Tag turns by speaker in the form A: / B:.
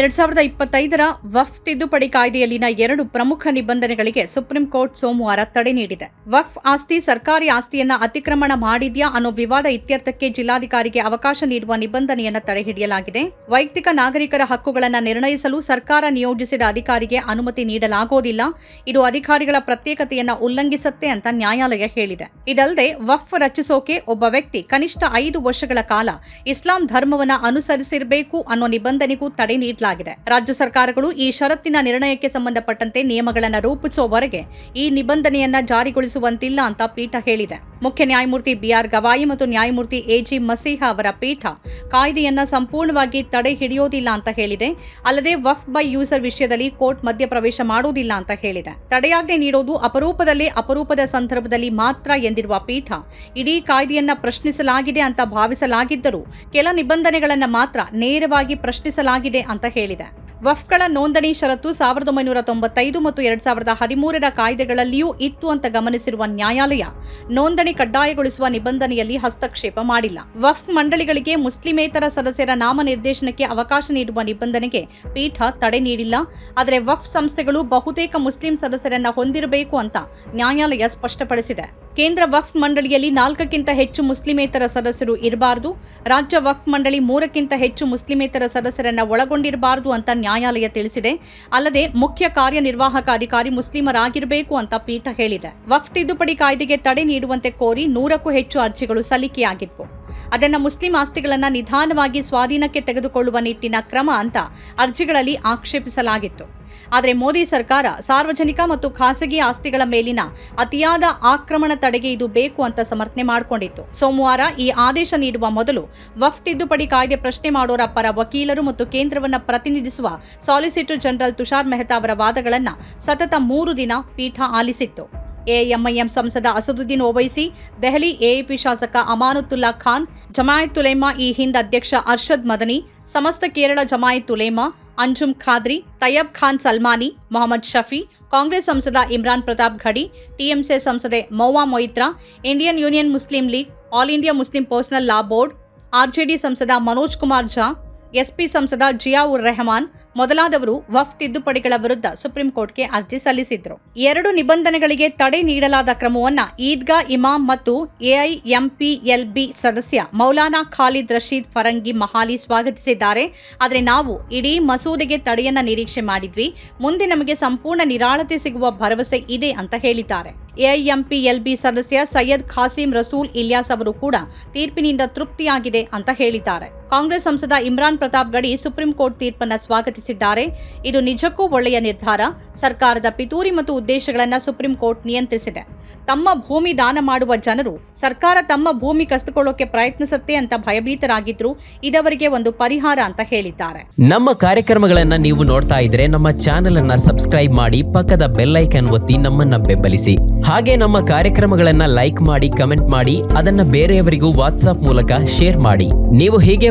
A: ಎರಡ್ ಸಾವಿರದ ಇಪ್ಪತ್ತೈದರ ವಫ್ ತಿದ್ದುಪಡಿ ಕಾಯ್ದೆಯಲ್ಲಿನ ಎರಡು ಪ್ರಮುಖ ನಿಬಂಧನೆಗಳಿಗೆ ಸುಪ್ರೀಂ ಕೋರ್ಟ್ ಸೋಮವಾರ ತಡೆ ನೀಡಿದೆ. ವಫ್ ಆಸ್ತಿ ಸರ್ಕಾರಿ ಆಸ್ತಿಯನ್ನ ಅತಿಕ್ರಮಣ ಮಾಡಿದ್ಯಾ ಅನ್ನೋ ವಿವಾದ ಇತ್ಯರ್ಥಕ್ಕೆ ಜಿಲ್ಲಾಧಿಕಾರಿಗೆ ಅವಕಾಶ ನೀಡುವ ನಿಬಂಧನೆಯನ್ನ ತಡೆಹಿಡಿಯಲಾಗಿದೆ ವೈಯಕ್ತಿಕ ನಾಗರಿಕರ ಹಕ್ಕುಗಳನ್ನು ನಿರ್ಣಯಿಸಲು ಸರ್ಕಾರ ನಿಯೋಜಿಸಿದ ಅಧಿಕಾರಿಗೆ ಅನುಮತಿ ನೀಡಲಾಗೋದಿಲ್ಲ. ಇದು ಅಧಿಕಾರಿಗಳ ಪ್ರತ್ಯೇಕತೆಯನ್ನ ಉಲ್ಲಂಘಿಸುತ್ತೆ ಅಂತ ನ್ಯಾಯಾಲಯ ಹೇಳಿದೆ. ಇದಲ್ಲದೆ ವಫ್ ರಚಿಸೋಕೆ ಒಬ್ಬ ವ್ಯಕ್ತಿ ಕನಿಷ್ಠ ಐದು ವರ್ಷಗಳ ಕಾಲ ಇಸ್ಲಾಂ ಧರ್ಮವನ್ನ ಅನುಸರಿಸಿರಬೇಕು ಅನ್ನೋ ನಿಬಂಧನೆಗೂ ತಡೆ ನೀಡಲಾಗಿದೆ ರಾಜ್ಯ ಸರ್ಕಾರಗಳು ಈ ಷರತ್ತಿನ ನಿರ್ಣಯಕ್ಕೆ ಸಂಬಂಧಪಟ್ಟಂತೆ ನಿಯಮಗಳನ್ನು ರೂಪಿಸುವವರೆಗೆ ಈ ನಿಬಂಧನೆಯನ್ನ ಜಾರಿಗೊಳಿಸುವಂತಿಲ್ಲ ಅಂತ ಪೀಠ ಹೇಳಿದೆ. ಮುಖ್ಯ ನ್ಯಾಯಮೂರ್ತಿ ಬಿಆರ್ ಗವಾಯಿ ಮತ್ತು ನ್ಯಾಯಮೂರ್ತಿ ಎಜಿ ಮಸೀಹಾ ಅವರ ಪೀಠ ಕಾಯ್ದೆಯನ್ನ ಸಂಪೂರ್ಣವಾಗಿ ತಡೆ ಹಿಡಿಯೋದಿಲ್ಲ ಅಂತ ಹೇಳಿದೆ. ಅಲ್ಲದೆ ವಫ್ ಬೈ ಯೂಸರ್ ವಿಷಯದಲ್ಲಿ ಕೋರ್ಟ್ ಮಧ್ಯಪ್ರವೇಶ ಮಾಡುವುದಿಲ್ಲ ಅಂತ ಹೇಳಿದೆ. ತಡೆಯಾಜ್ಞೆ ನೀಡೋದು ಅಪರೂಪದಲ್ಲೇ ಅಪರೂಪದ ಸಂದರ್ಭದಲ್ಲಿ ಮಾತ್ರ ಎಂದಿರುವ ಪೀಠ ಇಡೀ ಕಾಯ್ದೆಯನ್ನ ಪ್ರಶ್ನಿಸಲಾಗಿದೆ ಅಂತ ಭಾವಿಸಲಾಗಿದ್ದರೂ ಕೆಲ ನಿಬಂಧನೆಗಳನ್ನ ಮಾತ್ರ ನೇರವಾಗಿ ಪ್ರಶ್ನಿಸಲಾಗಿದೆ ಅಂತ ಹೇಳಿದೆ. ವಫ್ಗಳ ನೋಂದಣಿ ಷರತ್ತು ಸಾವಿರದ ಒಂಬೈನೂರ ತೊಂಬತ್ತೈದು ಮತ್ತು ಎರಡ್ ಸಾವಿರದ ಹದಿಮೂರರ ಕಾಯ್ದೆಗಳಲ್ಲಿಯೂ ಇತ್ತು ಅಂತ ಗಮನಿಸಿರುವ ನ್ಯಾಯಾಲಯ, ನೋಂದಣಿ ಕಡ್ಡಾಯಗೊಳಿಸುವ ನಿಬಂಧನೆಯಲ್ಲಿ ಹಸ್ತಕ್ಷೇಪ ಮಾಡಿಲ್ಲ. ವಫ್ ಮಂಡಳಿಗಳಿಗೆ ಮುಸ್ಲಿಮೇತರ ಸದಸ್ಯರ ನಾಮನಿರ್ದೇಶನಕ್ಕೆ ಅವಕಾಶ ನೀಡುವ ನಿಬಂಧನೆಗೆ ಪೀಠ ತಡೆ ನೀಡಿಲ್ಲ. ಆದರೆ ವಫ್ ಸಂಸ್ಥೆಗಳು ಬಹುತೇಕ ಮುಸ್ಲಿಂ ಸದಸ್ಯರನ್ನ ಹೊಂದಿರಬೇಕು ಅಂತ ನ್ಯಾಯಾಲಯ ಸ್ಪಷ್ಟಪಡಿಸಿದೆ. ಕೇಂದ್ರ ವಕ್ಫ್ ಮಂಡಳಿಯಲ್ಲಿ ನಾಲ್ಕಕ್ಕಿಂತ ಹೆಚ್ಚು ಮುಸ್ಲಿಮೇತರ ಸದಸ್ಯರು ಇರಬಾರದು. ರಾಜ್ಯ ವಕ್ಫ್ ಮಂಡಳಿ ಮೂರಕ್ಕಿಂತ ಹೆಚ್ಚು ಮುಸ್ಲಿಮೇತರ ಸದಸ್ಯರನ್ನ ಒಳಗೊಂಡಿರಬಾರದು ಅಂತ ನ್ಯಾಯಾಲಯ ತಿಳಿಸಿದೆ. ಅಲ್ಲದೆ ಮುಖ್ಯ ಕಾರ್ಯನಿರ್ವಾಹಕ ಅಧಿಕಾರಿ ಮುಸ್ಲಿಮರಾಗಿರಬೇಕು ಅಂತ ಪೀಠ ಹೇಳಿದೆ. ವಕ್ಫ್ ತಿದ್ದುಪಡಿ ಕಾಯ್ದೆಗೆ ತಡೆ ನೀಡುವಂತೆ ಕೋರಿ ನೂರಕ್ಕೂ ಹೆಚ್ಚು ಅರ್ಜಿಗಳು ಸಲ್ಲಿಕೆಯಾಗಿತ್ತು. ಅದನ್ನು ಮುಸ್ಲಿಂ ಆಸ್ತಿಗಳನ್ನ ನಿಧಾನವಾಗಿ ಸ್ವಾಧೀನಕ್ಕೆ ತೆಗೆದುಕೊಳ್ಳುವ ನಿಟ್ಟಿನ ಕ್ರಮ ಅಂತ ಅರ್ಜಿಗಳಲ್ಲಿ ಆಕ್ಷೇಪಿಸಲಾಗಿತ್ತು. ಆದರೆ ಮೋದಿ ಸರ್ಕಾರ ಸಾರ್ವಜನಿಕ ಮತ್ತು ಖಾಸಗಿ ಆಸ್ತಿಗಳ ಮೇಲಿನ ಅತಿಯಾದ ಆಕ್ರಮಣ ತಡೆಗೆ ಇದು ಬೇಕು ಅಂತ ಸಮರ್ಥನೆ ಮಾಡಿಕೊಂಡಿತ್ತು. ಸೋಮವಾರ ಈ ಆದೇಶ ನೀಡುವ ಮೊದಲು ವಫ್ ತಿದ್ದುಪಡಿ ಕಾಯ್ದೆ ಪ್ರಶ್ನೆ ಮಾಡೋರ ಪರ ವಕೀಲರು ಮತ್ತು ಕೇಂದ್ರವನ್ನ ಪ್ರತಿನಿಧಿಸುವ ಸಾಲಿಸಿಟರ್ ಜನರಲ್ ತುಷಾರ್ ಮೆಹ್ತಾ ಅವರ ವಾದಗಳನ್ನ ಸತತ ಮೂರು ದಿನ ಪೀಠ ಆಲಿಸಿತ್ತು. ಎಎಂಐಎಂ ಸಂಸದ ಅಸದುದ್ದೀನ್ ಓವೈಸಿ, ದೆಹಲಿ ಎಎಪಿ ಶಾಸಕ ಅಮಾನುತ್ತುಲ್ಲಾ ಖಾನ್, ಜಮಾಯತ್ ಉಲೇಮಾ ಈ ಹಿಂದ್ ಅಧ್ಯಕ್ಷ ಅರ್ಷದ್ ಮದನಿ, ಸಮಸ್ತ ಕೇರಳ ಜಮಾಯತ್ ಉಲೇಮಾ ಅಂಜುಮ್ ಖಾದ್ರಿ ತಯ್ಯಬ್ ಖಾನ್ ಸಲ್ಮಾನಿ ಮೊಹಮ್ಮದ್ ಶಫಿ ಕಾಂಗ್ರೆಸ್ ಸಂಸದ ಇಮ್ರಾನ್ ಪ್ರತಾಪ್ ಘಡಿ ಟಿಎಂಸಿ ಸಂಸದೆ Mahua Moitra Indian Union Muslim League All India Muslim Personal Law Board RJD ಸಂಸದ ಮನೋಜ್ ಕುಮಾರ್ ಝಾ ಎಸ್ಪಿ ಸಂಸದ ಜಿಯಾ ಉರ್ ರೆಹಮಾನ್ ಮೊದಲಾದವರು ವಫ್ ತಿದ್ದುಪಡಿಗಳ ವಿರುದ್ಧ ಸುಪ್ರೀಂ ಕೋರ್ಟ್ಗೆ ಅರ್ಜಿ ಸಲ್ಲಿಸಿದ್ರು. ಎರಡು ನಿಬಂಧನೆಗಳಿಗೆ ತಡೆ ನೀಡಲಾದ ಕ್ರಮವನ್ನ ಈದ್ಗಾ ಇಮಾಮ್ ಮತ್ತು ಎಐಎಂಪಿಎಲ್ಬಿ ಸದಸ್ಯ ಮೌಲಾನಾ ಖಾಲಿದ್ ರಶೀದ್ ಫರಂಗಿ ಮಹಾಲಿ ಸ್ವಾಗತಿಸಿದ್ದಾರೆ. ಆದರೆ ನಾವು ಇಡೀ ಮಸೂದೆಗೆ ತಡೆಯನ್ನ ನಿರೀಕ್ಷೆ ಮಾಡಿದ್ವಿ. ಮುಂದೆ ನಮಗೆ ಸಂಪೂರ್ಣ ನಿರಾಳತೆ ಸಿಗುವ ಭರವಸೆ ಇದೆ ಅಂತ ಹೇಳಿದ್ದಾರೆ. ಎಐಎಂಪಿಎಲ್ಬಿ ಸದಸ್ಯ ಸೈಯದ್ ಖಾಸಿಂ ರಸೂಲ್ ಇಲ್ಯಾಸ್ ಅವರು ಕೂಡ ತೀರ್ಪಿನಿಂದ ತೃಪ್ತಿಯಾಗಿದೆ ಅಂತ ಹೇಳಿದ್ದಾರೆ. ಕಾಂಗ್ರೆಸ್ ಸಂಸದ ಇಮ್ರಾನ್ ಪ್ರತಾಪ್ ಗಡಿ ಸುಪ್ರೀಂ ಕೋರ್ಟ್ ತೀರ್ಪನ್ನ ಸ್ವಾಗತಿಸಿದ್ದಾರೆ. ಇದು ನಿಜಕ್ಕೂ ಒಳ್ಳೆಯ ನಿರ್ಧಾರ. ಸರ್ಕಾರದ ಪಿತೂರಿ ಮತ್ತು ಉದ್ದೇಶಗಳನ್ನು ಸುಪ್ರೀಂ ಕೋರ್ಟ್ ನಿಯಂತ್ರಿಸಿದೆ. ತಮ್ಮ ಭೂಮಿ ದಾನ ಮಾಡುವ ಜನರು ಸರ್ಕಾರ ತಮ್ಮ ಭೂಮಿ ಕಸಿದುಕೊಳ್ಳೋಕೆ ಪ್ರಯತ್ನಿಸುತ್ತೆ ಅಂತ ಭಯಭೀತರಾಗಿದ್ರು. ಇದವರಿಗೆ ಒಂದು ಪರಿಹಾರ ಅಂತ ಹೇಳಿದ್ದಾರೆ.
B: ನಮ್ಮ ಕಾರ್ಯಕ್ರಮಗಳನ್ನ ನೀವು ನೋಡ್ತಾ ಇದ್ರೆ ನಮ್ಮ ಚಾನೆಲ್ ಅನ್ನ ಸಬ್ಸ್ಕ್ರೈಬ್ ಮಾಡಿ ಪಕ್ಕದ ಬೆಲ್ಲೈಕನ್ ಒತ್ತಿ ನಮ್ಮನ್ನ ಬೆಂಬಲಿಸಿ. ಹಾಗೆ ನಮ್ಮ ಕಾರ್ಯಕ್ರಮಗಳನ್ನ ಲೈಕ್ ಮಾಡಿ, ಕಮೆಂಟ್ ಮಾಡಿ, ಅದನ್ನ ಬೇರೆಯವರಿಗೂ ವಾಟ್ಸ್ಆಪ್ ಮೂಲಕ ಶೇರ್ ಮಾಡಿ. ನೀವು ಹೀಗೆ